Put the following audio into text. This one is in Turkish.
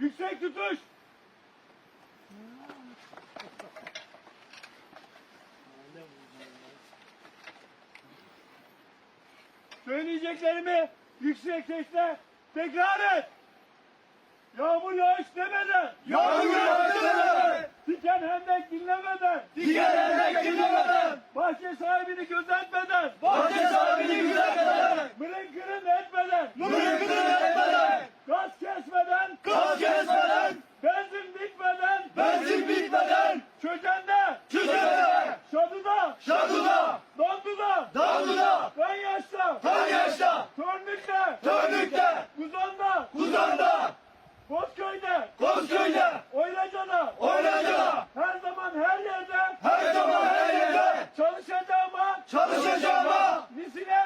Yüksek tutuş. Söyleyeceklerimi yüksek sesle tekrar et. Yağmur yağış demeden. Yağmur yağış demeden. Diken hendek dinlemeden. Diğer ellek dinlemeden. Bahçe sahibini gözetmeden. Bitmeden. Çökende. Çözümde. Şadıda. Şadıda. Donduda. Damlıda. Kanyaş'ta. Kanyaş'ta. Törnük'te. Törnük'te. Kuzan'da. Kuzan'da. Bozköy'de. Kozköy'de. Oylaca'da. Oynaca'da. Her zaman her yerde. Her zaman her yerde. Çalışacağıma. Çalışacağıma. Misilem.